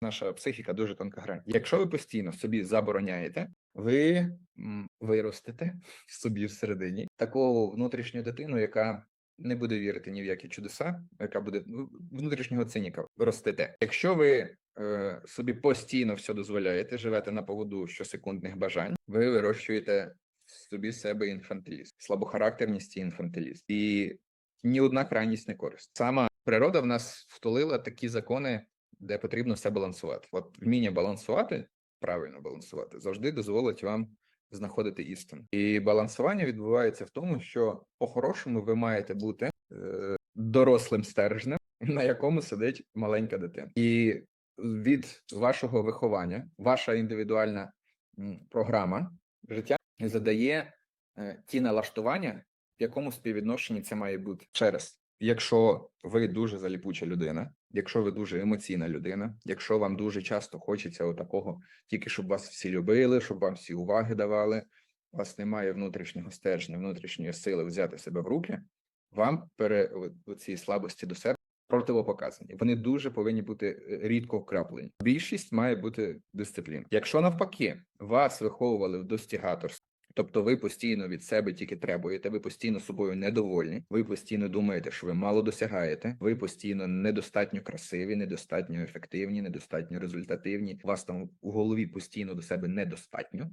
Наша психіка дуже тонка грань. Якщо ви постійно собі забороняєте, ви виростете собі всередині таку внутрішню дитину, яка не буде вірити ні в які чудеса, яка буде ну, внутрішнього циніка. Ростете. Якщо ви е, собі постійно все дозволяєте, живете на поводу щосекундних бажань, ви вирощуєте собі себе інфантилізм, слабохарактерність і інфантилізм. І ні одна крайність не користь. Сама природа в нас втулила такі закони, де потрібно все балансувати. От вміння балансувати, правильно балансувати, завжди дозволить вам знаходити істину. І балансування відбувається в тому, що по-хорошому ви маєте бути е, дорослим стержнем, на якому сидить маленька дитина. І від вашого виховання, ваша індивідуальна програма життя задає е, ті налаштування, в якому співвідношенні це має бути через. Якщо ви дуже заліпуча людина, якщо ви дуже емоційна людина, якщо вам дуже часто хочеться отакого, тільки щоб вас всі любили, щоб вам всі уваги давали, у вас немає внутрішнього стержня, внутрішньої сили взяти себе в руки, вам пере ці слабості до себе противопоказані. Вони дуже повинні бути е, рідко вкраплені. Більшість має бути дисципліна. Якщо навпаки вас виховували в достігаторстві, Тобто ви постійно від себе тільки требуєте, ви постійно собою недовольні, ви постійно думаєте, що ви мало досягаєте, ви постійно недостатньо красиві, недостатньо ефективні, недостатньо результативні. Вас там у голові постійно до себе недостатньо,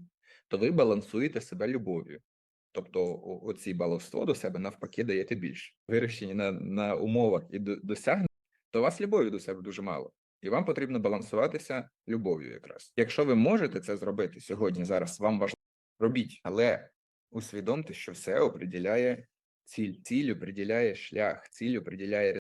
то ви балансуєте себе любов'ю. Тобто, оці баловство до себе навпаки даєте більше. Вирощені на, на умовах і до- досягнень, то вас любові до себе дуже мало. І вам потрібно балансуватися любов'ю якраз. Якщо ви можете це зробити сьогодні, зараз вам важливо робіть, але усвідомте, що все определяє ціль. Ціль определяє шлях, ціль определяє